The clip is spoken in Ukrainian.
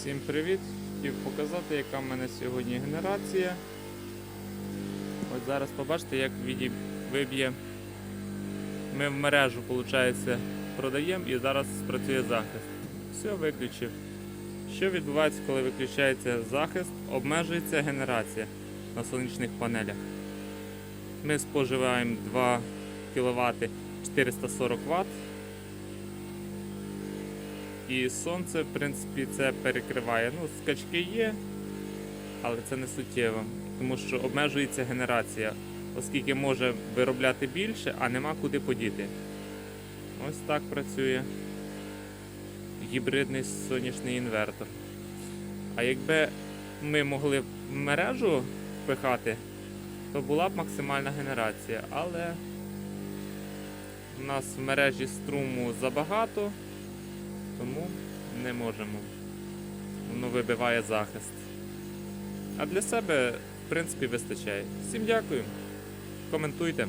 Всім привіт! Хотів показати, яка в мене сьогодні генерація. Ось зараз побачите, як виб'є. Ми в мережу, виходить, продаємо і зараз спрацює захист. Все, виключив. Що відбувається, коли виключається захист? Обмежується генерація на сонячних панелях. Ми споживаємо 2 кВт 440 Вт. І сонце, в принципі, це перекриває. Ну, скачки є, але це не суттєво, тому що обмежується генерація, оскільки може виробляти більше, а нема куди подіти. Ось так працює гібридний сонячний інвертор. А якби ми могли в мережу впихати, то була б максимальна генерація, але у нас в мережі струму забагато тому не можемо. Воно вибиває захист. А для себе, в принципі, вистачає. Всім дякую. Коментуйте.